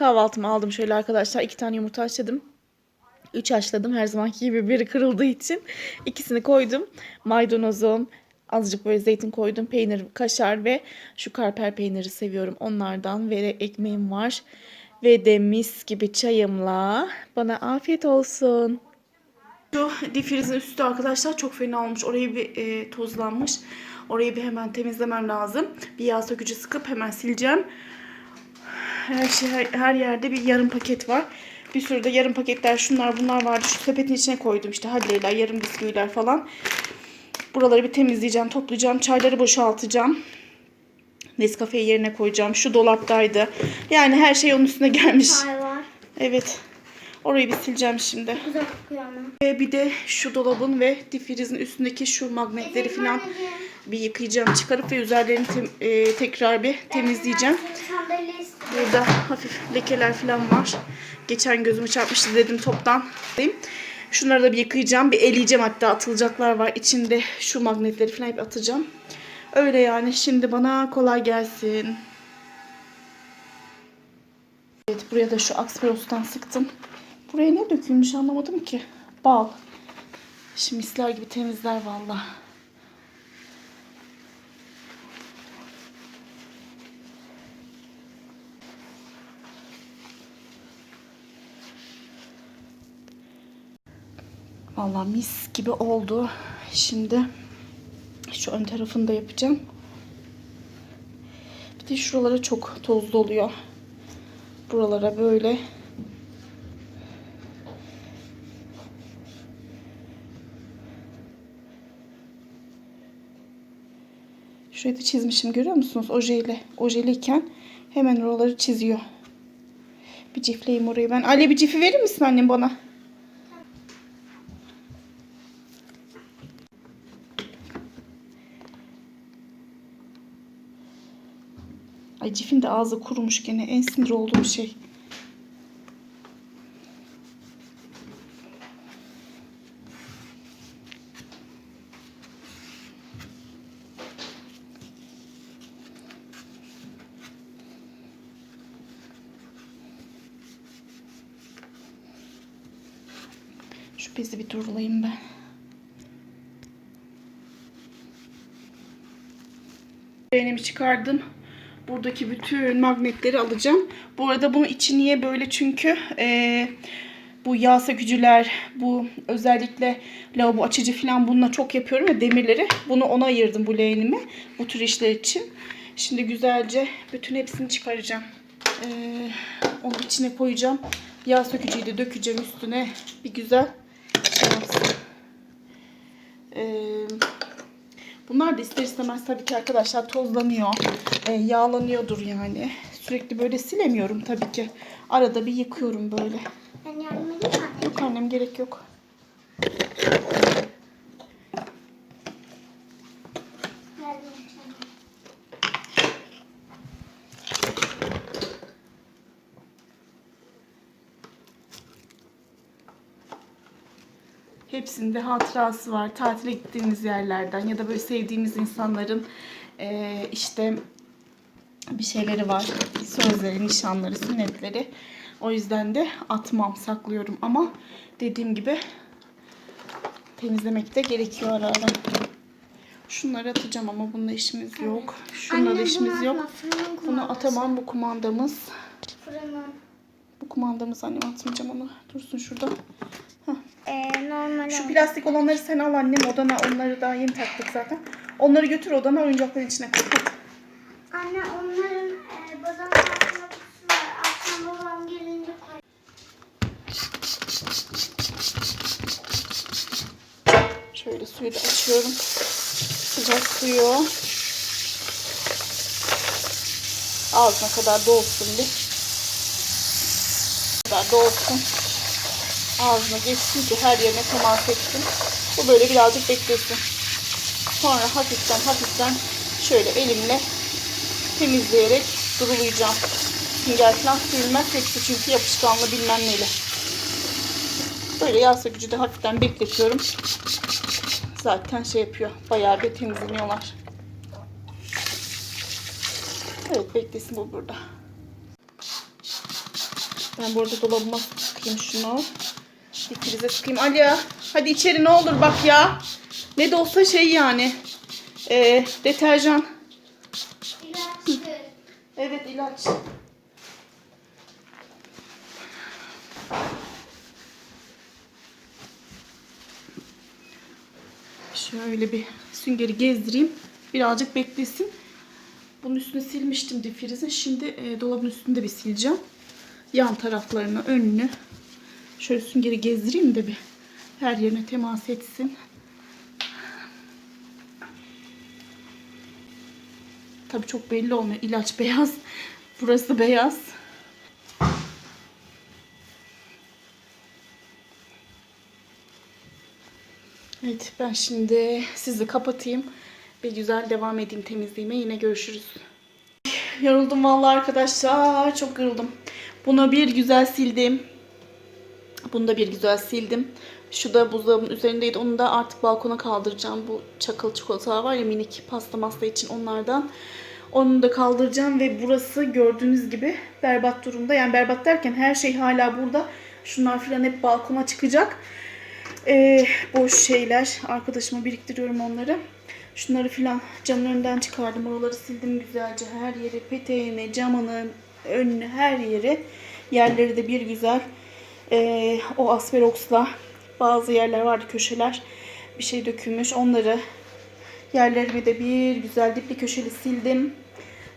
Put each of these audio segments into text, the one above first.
Kahvaltımı aldım şöyle arkadaşlar. iki tane yumurta haşladım. Üç haşladım her zamanki gibi biri kırıldığı için. ikisini koydum. Maydanozum, azıcık böyle zeytin koydum. Peynir, kaşar ve şu karper peyniri seviyorum. Onlardan ve ekmeğim var. Ve de mis gibi çayımla bana afiyet olsun. Şu difrizin üstü arkadaşlar çok fena olmuş. Orayı bir e, tozlanmış. Orayı bir hemen temizlemem lazım. Bir yağ sökücü sıkıp hemen sileceğim. Her şey her, her yerde bir yarım paket var. Bir sürü de yarım paketler şunlar bunlar vardı. Şu sepetin içine koydum işte hadleyler, yarım bisküviler falan. Buraları bir temizleyeceğim, toplayacağım. Çayları boşaltacağım. Nescafe'yi yerine koyacağım. Şu dolaptaydı. Yani her şey onun üstüne gelmiş. Çay var. Evet. Orayı bir sileceğim şimdi. Güzel kokuyor ama. Ve bir de şu dolabın ve difrizin üstündeki şu magnetleri falan bir yıkayacağım. Çıkarıp ve üzerlerini e, tekrar bir temizleyeceğim. Burada hafif lekeler falan var. Geçen gözümü çarpmıştı dedim toptan. Şunları da bir yıkayacağım. Bir eleyeceğim hatta atılacaklar var. İçinde şu magnetleri falan hep atacağım. Öyle yani. Şimdi bana kolay gelsin. Evet buraya da şu Aksperos'tan sıktım. Buraya ne dökülmüş anlamadım ki. Bal. Şimdi misler gibi temizler valla. Valla mis gibi oldu. Şimdi şu ön tarafını da yapacağım. Bir de şuralara çok tozlu oluyor. Buralara böyle Şurayı da çizmişim görüyor musunuz? Ojeyle. Ojeliyken hemen oraları çiziyor. Bir cifleyeyim orayı ben. Ali bir cifi verir misin annem bana? Ay cifin de ağzı kurumuş gene. En sinir olduğum şey. Şu bezi bir durulayayım ben. Beğenimi çıkardım. Buradaki bütün magnetleri alacağım. Bu arada bunun içi niye böyle? Çünkü eee, bu yağ sökücüler, bu özellikle lavabo açıcı falan bununla çok yapıyorum ya demirleri. Bunu ona ayırdım bu leğenimi. Bu tür işler için. Şimdi güzelce bütün hepsini çıkaracağım. Eee, onu içine koyacağım. Yağ sökücüyü de dökeceğim üstüne. Bir güzel şey yapsın. Bunlar da ister istemez tabii ki arkadaşlar tozlanıyor. E, yağlanıyordur yani. Sürekli böyle silemiyorum tabii ki. Arada bir yıkıyorum böyle. Ben yardım edeyim mi? Yok annem gerek yok. Hepsinde hatırası var. Tatile gittiğimiz yerlerden ya da böyle sevdiğimiz insanların e, işte bir şeyleri var. Sözleri, nişanları, sünnetleri. O yüzden de atmam, saklıyorum. Ama dediğim gibi temizlemek de gerekiyor ara ara. Şunları atacağım ama bununla işimiz yok. Şununla da Anne, işimiz bunu yok. atma, fırının Bunu kumandası. atamam. Bu kumandamız. Fırının. Bu kumandamız annem atmayacağım onu. Dursun şurada. Ee, normal. Şu plastik olanları sen al annem odana. Onları daha yeni taktık zaten. Onları götür odana oyuncakların içine koy. Anne onların e, bazanın altında kutusu var. Akşam babam gelince koy. Şöyle suyu da açıyorum. Sıcak suyu. Ağzına kadar dolsun bir. kadar dolsun. Ağzına geçsin ki her yerine temas etsin. Bu böyle birazcık beklesin. Sonra hafiften hafiften şöyle elimle temizleyerek durulayacağım. Sünger falan sürülmez hepsi çünkü yapışkanlı bilmem neyle. Böyle yağ sökücüde hafiften bekletiyorum. Zaten şey yapıyor. Bayağı bir temizleniyorlar. Evet beklesin bu burada. Ben bu arada dolabıma sıkayım şunu. Bir prize sıkayım. Ali hadi içeri ne olur bak ya. Ne de olsa şey yani. Ee, deterjan. İlaçtı. Evet ilaç. Şöyle bir süngeri gezdireyim. Birazcık beklesin. Bunun üstünü silmiştim difrizin. Şimdi e, dolabın üstünde bir sileceğim. Yan taraflarını, önünü. Şöyle süngeri gezdireyim de bir her yerine temas etsin. Tabii çok belli olmuyor. İlaç beyaz. Burası beyaz. Evet ben şimdi sizi kapatayım. Bir güzel devam edeyim temizliğime. Yine görüşürüz. Yoruldum vallahi arkadaşlar. Çok yoruldum. Bunu bir güzel sildim. Bunu da bir güzel sildim. Şu da buzdolabının üzerindeydi. Onu da artık balkona kaldıracağım. Bu çakıl çikolatalar var ya minik pasta masta için onlardan. Onu da kaldıracağım ve burası gördüğünüz gibi berbat durumda. Yani berbat derken her şey hala burada. Şunlar falan hep balkona çıkacak. Ee, boş şeyler. Arkadaşıma biriktiriyorum onları. Şunları filan camın önünden çıkardım. Oraları sildim güzelce. Her yeri, peteğini, camını, önünü, her yeri. Yerleri de bir güzel ee, o asperoksla bazı yerler vardı köşeler. Bir şey dökülmüş. Onları yerlerimi de bir güzel dipli köşeli sildim.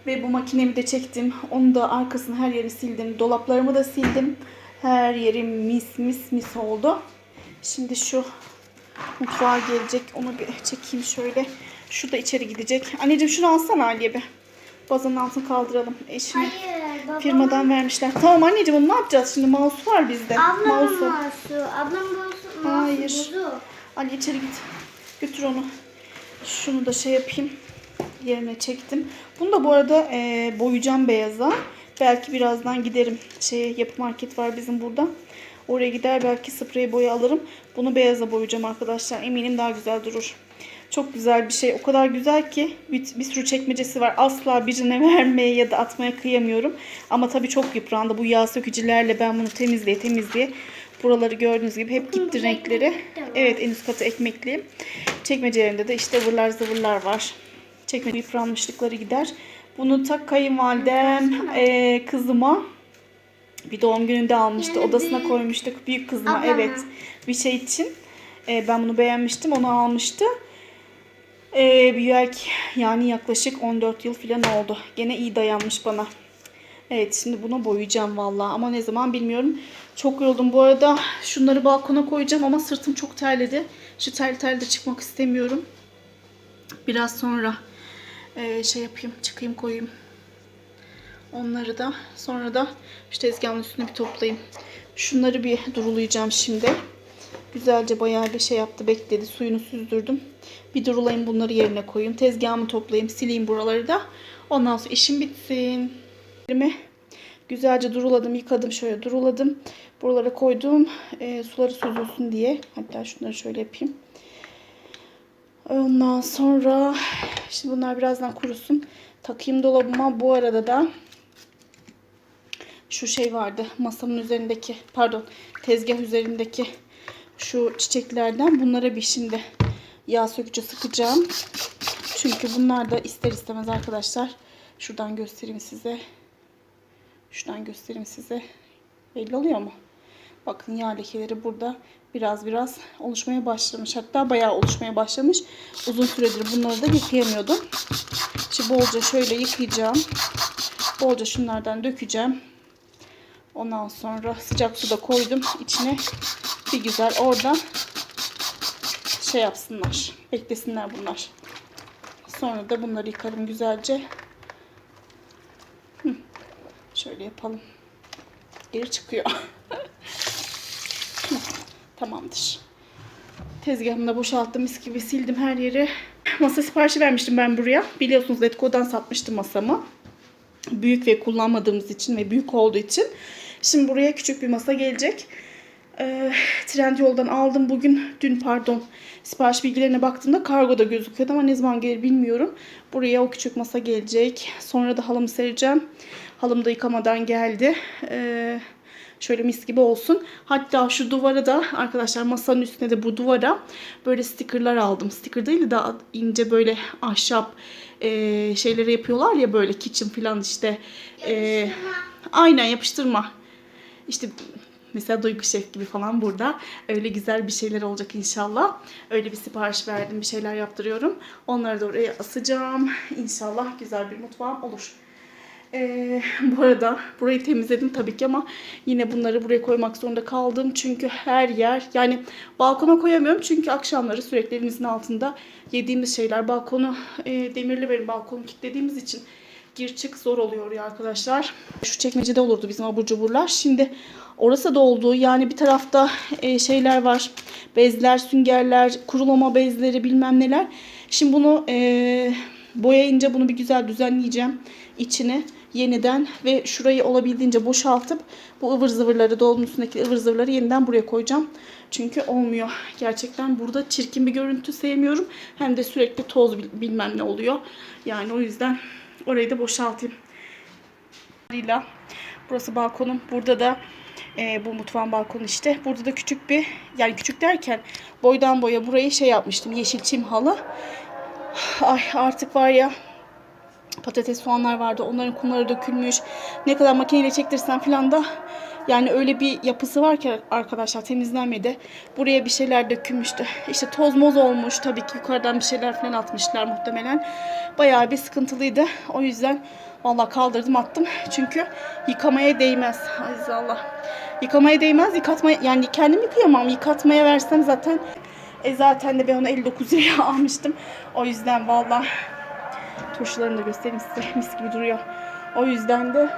Ve bu makinemi de çektim. Onu da arkasını her yeri sildim. Dolaplarımı da sildim. Her yerim mis mis mis oldu. Şimdi şu mutfağa gelecek. Onu bir çekeyim şöyle. Şu da içeri gidecek. Anneciğim şunu alsana Aliye bir. Bazanın altını kaldıralım. Eşime Hayır babamın. firmadan vermişler. Tamam anneciğim onu ne yapacağız şimdi? Mouse var bizde. Ablamın Mouse'u. mouse'u. Ablamın mouse'u. Hayır. bozuk. Ali içeri git. Götür onu. Şunu da şey yapayım. Yerine çektim. Bunu da bu arada e, boyayacağım beyaza. Belki birazdan giderim. Şey yapı market var bizim burada. Oraya gider belki sprey boya alırım. Bunu beyaza boyayacağım arkadaşlar. Eminim daha güzel durur. Çok güzel bir şey. O kadar güzel ki bir, bir sürü çekmecesi var. Asla birine vermeye ya da atmaya kıyamıyorum. Ama tabii çok yıprandı. Bu yağ sökücülerle ben bunu temizleye temizleye buraları gördüğünüz gibi hep gitti renkleri. Evet en üst katı ekmekli. Çekmecelerinde de işte ıvırlar zıvırlar var. Çekmece yıpranmışlıkları gider. Bunu tak kayınvalidem eee, kızıma bir doğum gününde almıştı. Yani Odasına büyük- koymuştuk. Büyük kızıma Ablama. evet. Bir şey için. Eee, ben bunu beğenmiştim. Onu almıştı. Eee bir yani yaklaşık 14 yıl falan oldu. Gene iyi dayanmış bana. Evet şimdi bunu boyayacağım vallahi ama ne zaman bilmiyorum. Çok yoruldum bu arada. Şunları balkona koyacağım ama sırtım çok terledi. Şu terli terli de çıkmak istemiyorum. Biraz sonra eee, şey yapayım çıkayım koyayım. Onları da sonra da şu tezgahın üstünü bir toplayayım. Şunları bir durulayacağım şimdi. Güzelce bayağı bir şey yaptı bekledi. Suyunu süzdürdüm. Bir durulayayım bunları yerine koyayım. Tezgahımı toplayayım sileyim buraları da. Ondan sonra işim bitsin. Güzelce duruladım, yıkadım, şöyle duruladım. Buralara koydum e, suları süzülsün diye. Hatta şunları şöyle yapayım. Ondan sonra şimdi bunlar birazdan kurusun. Takayım dolabıma. Bu arada da şu şey vardı masamın üzerindeki pardon tezgah üzerindeki şu çiçeklerden bunlara bir şimdi yağ sökücü sıkacağım. Çünkü bunlar da ister istemez arkadaşlar şuradan göstereyim size. Şuradan göstereyim size. Belli oluyor mu? Bakın yağ lekeleri burada biraz biraz oluşmaya başlamış. Hatta bayağı oluşmaya başlamış. Uzun süredir bunları da yıkayamıyordum. Şimdi bolca şöyle yıkayacağım. Bolca şunlardan dökeceğim. Ondan sonra sıcak suda koydum içine. Bir güzel oradan şey yapsınlar. Beklesinler bunlar. Sonra da bunları yıkarım güzelce. Hı. Şöyle yapalım. Geri çıkıyor. Tamamdır. Tezgahımı da boşalttım. Mis gibi sildim her yeri. Masa siparişi vermiştim ben buraya. Biliyorsunuz Letgo'dan satmıştım masamı. Büyük ve kullanmadığımız için ve büyük olduğu için. Şimdi buraya küçük bir masa gelecek. Ee, Trendyol'dan aldım bugün. Dün pardon. Sipariş bilgilerine baktığımda kargoda gözüküyordu ama ne zaman gelir bilmiyorum. Buraya o küçük masa gelecek. Sonra da halımı sereceğim. Halım da yıkamadan geldi. Ee, Şöyle mis gibi olsun. Hatta şu duvara da arkadaşlar masanın üstüne de bu duvara böyle stickerlar aldım. Sticker değil de daha ince böyle ahşap e, şeyleri yapıyorlar ya böyle kitchen falan işte. E, aynen yapıştırma. İşte mesela Duygu Şef gibi falan burada. Öyle güzel bir şeyler olacak inşallah. Öyle bir sipariş verdim. Bir şeyler yaptırıyorum. Onları da oraya asacağım. İnşallah güzel bir mutfağım olur. Ee, bu arada burayı temizledim tabii ki ama yine bunları buraya koymak zorunda kaldım. Çünkü her yer yani balkona koyamıyorum. Çünkü akşamları sürekli elimizin altında yediğimiz şeyler. Balkonu e, demirli benim balkonu kilitlediğimiz için gir çık zor oluyor ya arkadaşlar. Şu çekmecede olurdu bizim abur cuburlar. Şimdi orası da oldu. Yani bir tarafta e, şeyler var. Bezler, süngerler, kurulama bezleri bilmem neler. Şimdi bunu e, boyayınca bunu bir güzel düzenleyeceğim. içini yeniden ve şurayı olabildiğince boşaltıp bu ıvır zıvırları dolabın üstündeki ıvır zıvırları yeniden buraya koyacağım. Çünkü olmuyor. Gerçekten burada çirkin bir görüntü sevmiyorum. Hem de sürekli toz bil- bilmem ne oluyor. Yani o yüzden orayı da boşaltayım. Burası balkonum. Burada da e, bu mutfağın balkonu işte. Burada da küçük bir yani küçük derken boydan boya burayı şey yapmıştım. Yeşil çim halı. Ay artık var ya patates soğanlar vardı. Onların kumları dökülmüş. Ne kadar makineyle çektirsem falan da yani öyle bir yapısı var ki arkadaşlar temizlenmedi. Buraya bir şeyler dökülmüştü. İşte toz moz olmuş. Tabii ki yukarıdan bir şeyler falan atmışlar muhtemelen. Bayağı bir sıkıntılıydı. O yüzden vallahi kaldırdım attım. Çünkü yıkamaya değmez. Aziz Allah. Yıkamaya değmez. Yıkatmaya yani kendim yıkayamam. Yıkatmaya versem zaten e zaten de ben onu 59 liraya almıştım. O yüzden vallahi turşularını da göstereyim size. Mis gibi duruyor. O yüzden de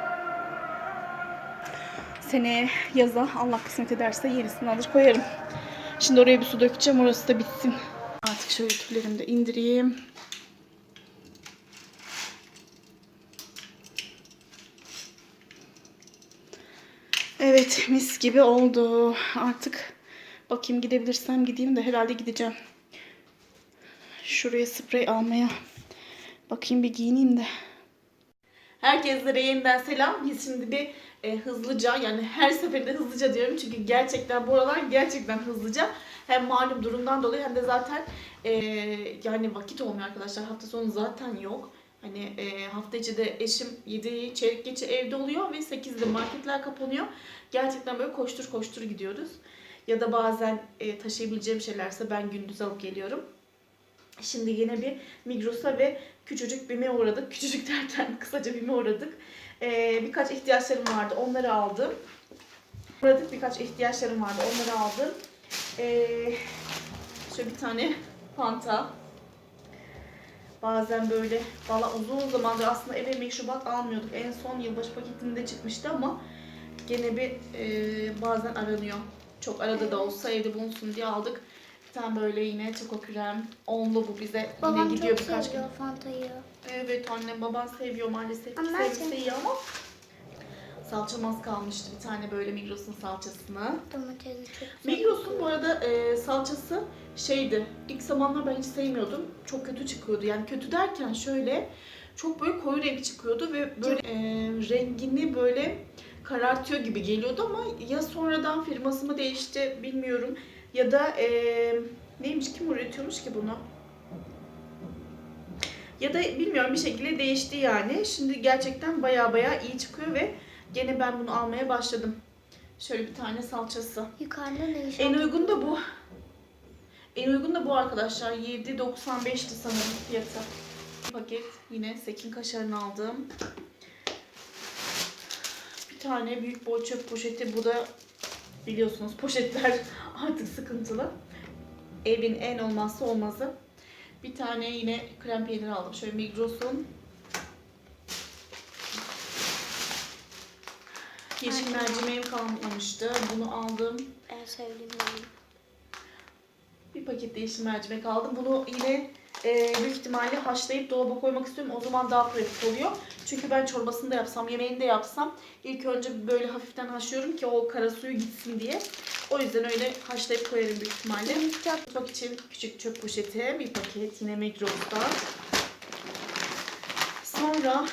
seneye yaza Allah kısmet ederse yenisini alır koyarım. Şimdi oraya bir su dökeceğim. Orası da bitsin. Artık şöyle tüllerimi de indireyim. Evet mis gibi oldu. Artık bakayım gidebilirsem gideyim de herhalde gideceğim. Şuraya sprey almaya. Bakayım bir giyineyim de. Herkeslere yeniden selam. Biz şimdi bir e, hızlıca yani her seferinde hızlıca diyorum çünkü gerçekten bu aralar gerçekten hızlıca hem malum durumdan dolayı hem de zaten e, yani vakit olmuyor arkadaşlar. Hafta sonu zaten yok. Hani e, hafta içi de eşim 7 çeyrek geçe evde oluyor ve 8'de marketler kapanıyor. Gerçekten böyle koştur koştur gidiyoruz. Ya da bazen e, taşıyabileceğim şeylerse ben gündüz alıp geliyorum. Şimdi yine bir Migros'a ve küçücük BİM'e uğradık. Küçücük derken kısaca BİM'e uğradık. Ee, birkaç ihtiyaçlarım vardı. Onları aldım. Uğradık birkaç ihtiyaçlarım vardı. Onları aldım. Ee, şöyle bir tane panta. Bazen böyle valla uzun zamandır aslında eve meşrubat almıyorduk. En son yılbaşı paketinde çıkmıştı ama gene bir e, bazen aranıyor. Çok arada da olsa evde bulunsun diye aldık. Tane böyle yine çoko krem. Onlu bu bize yine Babam gidiyor çok birkaç gün. seviyor Fanta'yı. Evet annem baban seviyor maalesef ki Ama ben sevgisi iyi ama salçam az kalmıştı bir tane böyle Migros'un salçasını. Domatesi çok güzel. Migros'un bu arada e, salçası şeydi. İlk zamanlar ben hiç sevmiyordum. Çok kötü çıkıyordu. Yani kötü derken şöyle çok böyle koyu renk çıkıyordu ve böyle e, rengini böyle karartıyor gibi geliyordu ama ya sonradan firması mı değişti bilmiyorum ya da e, neymiş kim üretiyormuş ki bunu? Ya da bilmiyorum bir şekilde değişti yani. Şimdi gerçekten baya baya iyi çıkıyor ve gene ben bunu almaya başladım. Şöyle bir tane salçası. Yukarıda ne iş En uygun da bu. En uygun da bu arkadaşlar. 7.95'ti sanırım fiyatı. Paket yine Sekin kaşarını aldım. Bir tane büyük boy çöp poşeti. Bu da biliyorsunuz poşetler artık sıkıntılı. Evin en olmazsa olmazı. Bir tane yine krem peynir aldım. Şöyle Migros'un yeşil Aynen. mercimeğim kalmamıştı. Bunu aldım. En sevdiğim benim. Bir paket de yeşil mercimek aldım. Bunu yine e, büyük ihtimalle haşlayıp dolaba koymak istiyorum. O zaman daha pratik oluyor. Çünkü ben çorbasını da yapsam, yemeğini de yapsam ilk önce böyle hafiften haşlıyorum ki o kara suyu gitsin diye. O yüzden öyle haşlayıp koyarım büyük ihtimalle. Mutfak için küçük çöp poşeti, bir paket yine Migros'ta. Sonra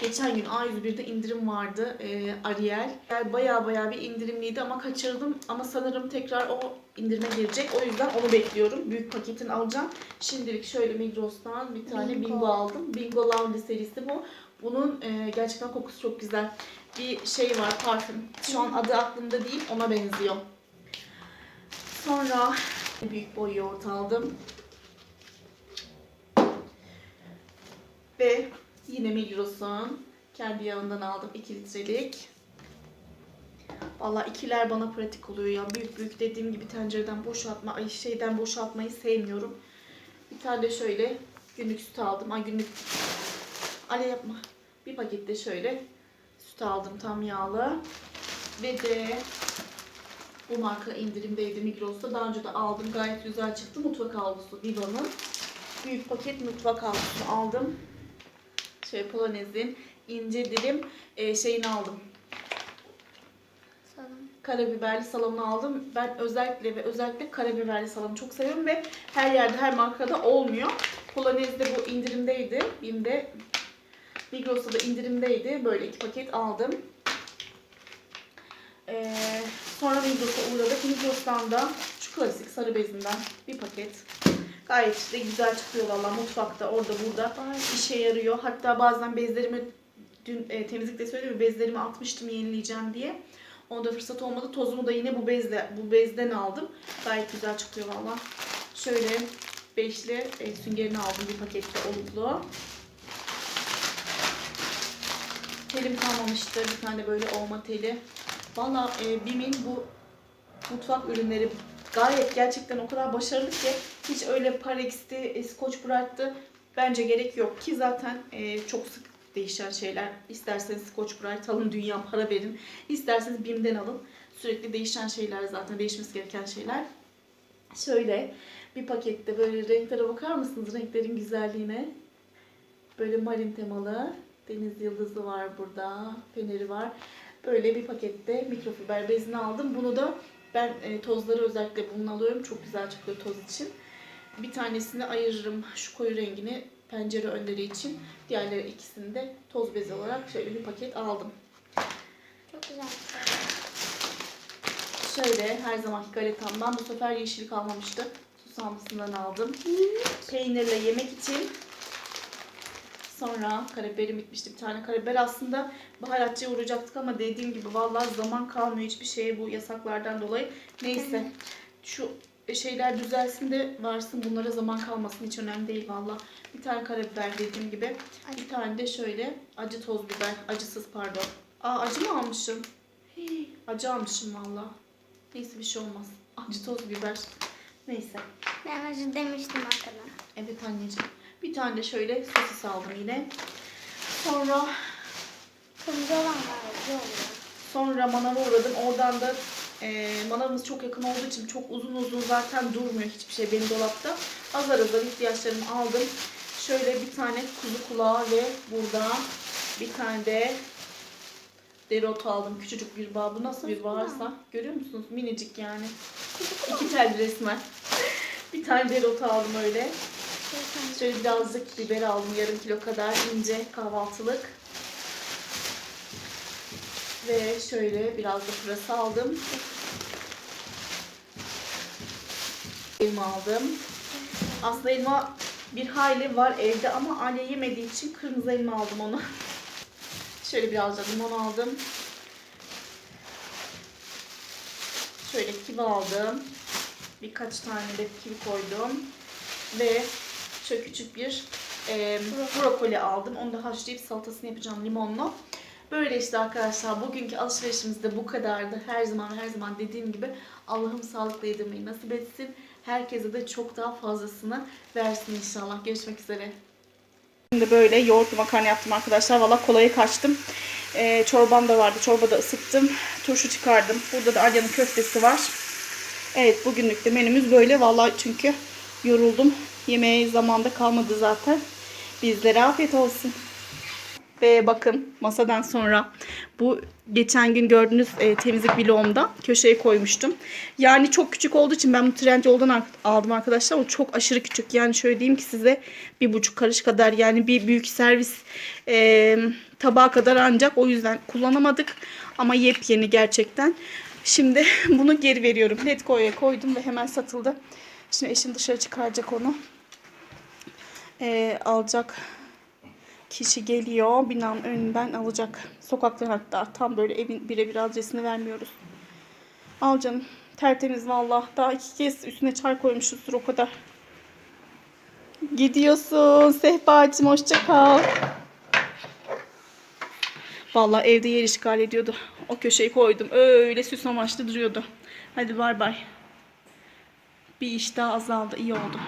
Geçen gün A101'de indirim vardı e, Ariel. Yani baya baya bir indirimliydi ama kaçırdım. Ama sanırım tekrar o indirime girecek. O yüzden onu bekliyorum. Büyük paketini alacağım. Şimdilik şöyle Migros'tan bir tane Bingo. Bingo, aldım. Bingo Lovely serisi bu. Bunun e, gerçekten kokusu çok güzel. Bir şey var parfüm. Şu an adı aklımda değil ona benziyor. Sonra büyük boy yoğurt aldım. Ve yine Migros'un kendi yağından aldım 2 litrelik. Valla ikiler bana pratik oluyor ya. Büyük büyük dediğim gibi tencereden boşaltma, ay şeyden boşaltmayı sevmiyorum. Bir tane de şöyle günlük süt aldım. Ay günlük Ale yapma. Bir pakette şöyle süt aldım tam yağlı. Ve de bu marka indirimdeydi Migros'ta. Daha önce de aldım. Gayet güzel çıktı. Mutfak havlusu Viva'nın. Büyük paket mutfak havlusu aldım. Şey Polonez'in ince dilim e, şeyini aldım. Karabiberli salamını aldım. Ben özellikle ve özellikle karabiberli salamı çok seviyorum ve her yerde her markada olmuyor. Polonez'de bu indirimdeydi. Bim'de Migros'ta da indirimdeydi. Böyle iki paket aldım. Ee, sonra Migros'a uğradık. Migros'tan da şu klasik sarı bezinden bir paket. Gayet de güzel çıkıyor valla mutfakta orada burada işe yarıyor. Hatta bazen bezlerimi dün e, temizlikte söyledim bezlerimi atmıştım yenileyeceğim diye. Onda fırsat olmadı. Tozumu da yine bu bezle bu bezden aldım. Gayet güzel çıkıyor valla. Şöyle beşli e, süngerini aldım bir pakette oluklu. Telim kalmamıştı. Bir tane böyle olma teli. Valla e, Bim'in bu mutfak ürünleri gayet gerçekten o kadar başarılı ki hiç öyle Parex'ti, e, Scotch bence gerek yok ki zaten e, çok sık değişen şeyler. İsterseniz Scotch Brite alın, dünya para verin. İsterseniz Bim'den alın. Sürekli değişen şeyler zaten, değişmesi gereken şeyler. Şöyle bir pakette böyle renklere bakar mısınız? Renklerin güzelliğine. Böyle marin temalı. Deniz yıldızı var burada. Feneri var. Böyle bir pakette mikrofiber bezini aldım. Bunu da ben e, tozları özellikle bununla alıyorum. Çok güzel çıkıyor toz için. Bir tanesini ayırırım şu koyu rengini pencere önleri için. Diğerleri ikisini de toz bezi olarak şöyle bir paket aldım. Çok güzel. Şöyle her zamanki galetamdan bu sefer yeşil kalmamıştı. Susamlısından aldım. Peynirle yemek için. Sonra karabiberim bitmişti. Bir tane karabiber aslında baharatçıya uğrayacaktık ama dediğim gibi vallahi zaman kalmıyor hiçbir şeye bu yasaklardan dolayı. Neyse şu şeyler düzelsin de varsın bunlara zaman kalmasın hiç önemli değil valla. Bir tane karabiber dediğim gibi. Bir tane de şöyle acı toz biber. Acısız pardon. Aa acı mı almışım? Hii, acı almışım valla. Neyse bir şey olmaz. Acı toz biber. Neyse. Ben acı demiştim arkadan. Evet anneciğim. Bir tane de şöyle sosis aldım yine. Sonra Kırmızı olan var. Sonra manava uğradım. Oradan da e, manavımız çok yakın olduğu için çok uzun uzun zaten durmuyor hiçbir şey benim dolapta. Azar azar ihtiyaçlarımı aldım. Şöyle bir tane kuzu kulağı ve burada bir tane de dereotu aldım. Küçücük bir bağ. Bu nasıl bir bağırsa. Görüyor musunuz? Minicik yani. İki tel resmen. bir tane dereotu aldım öyle. Şöyle birazcık biber aldım. Yarım kilo kadar ince kahvaltılık. Ve şöyle biraz da pırasa aldım. Elma aldım. Aslında elma bir hayli var evde ama anne yemediği için kırmızı elma aldım onu. Şöyle biraz da limon aldım. Şöyle kivi aldım. Birkaç tane de kivi koydum. Ve şöyle küçük bir e, brokoli aldım. Onu da haşlayıp salatasını yapacağım limonlu. Böyle işte arkadaşlar bugünkü alışverişimiz de bu kadardı. Her zaman her zaman dediğim gibi Allah'ım sağlıkla yedirmeyi nasip etsin. Herkese de çok daha fazlasını versin inşallah. Görüşmek üzere. Şimdi böyle yoğurtlu makarna yaptım arkadaşlar. Valla kolaya kaçtım. Ee, çorbam da vardı. Çorbada ısıttım. Turşu çıkardım. Burada da Alya'nın köftesi var. Evet bugünlük de menümüz böyle. Valla çünkü yoruldum. Yemeğe zamanda kalmadı zaten. Bizlere afiyet olsun. Ve bakın masadan sonra bu geçen gün gördüğünüz e, temizlik vlogumda köşeye koymuştum. Yani çok küçük olduğu için ben bu Trendyol'dan ar- aldım arkadaşlar. O çok aşırı küçük. Yani şöyle diyeyim ki size bir buçuk karış kadar yani bir büyük servis e, tabağı kadar ancak o yüzden kullanamadık. Ama yepyeni gerçekten. Şimdi bunu geri veriyorum. Letgo'ya koydum ve hemen satıldı. Şimdi eşim dışarı çıkaracak onu. E, alacak kişi geliyor. Binanın önünden alacak. Sokaktan hatta. Tam böyle evin birebir adresini vermiyoruz. Al canım. Tertemiz valla. Daha iki kez üstüne çay koymuşuzdur o kadar. Gidiyorsun Sehpacığım hoşça kal. Valla evde yer işgal ediyordu. O köşeyi koydum. Öyle süs amaçlı duruyordu. Hadi bay bay. Bir iş daha azaldı. iyi oldu.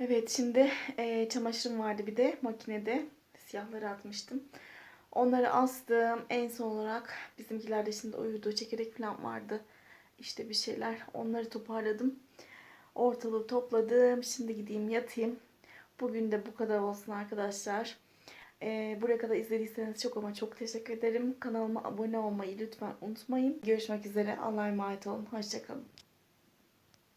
Evet şimdi eee, çamaşırım vardı bir de makinede. Siyahları atmıştım. Onları astım. En son olarak bizimkiler de şimdi uyudu. Çekirdek falan vardı. İşte bir şeyler. Onları toparladım. Ortalığı topladım. Şimdi gideyim yatayım. Bugün de bu kadar olsun arkadaşlar. Eee, buraya kadar izlediyseniz çok ama çok teşekkür ederim. Kanalıma abone olmayı lütfen unutmayın. Görüşmek üzere. Allah'a emanet olun. Hoşçakalın.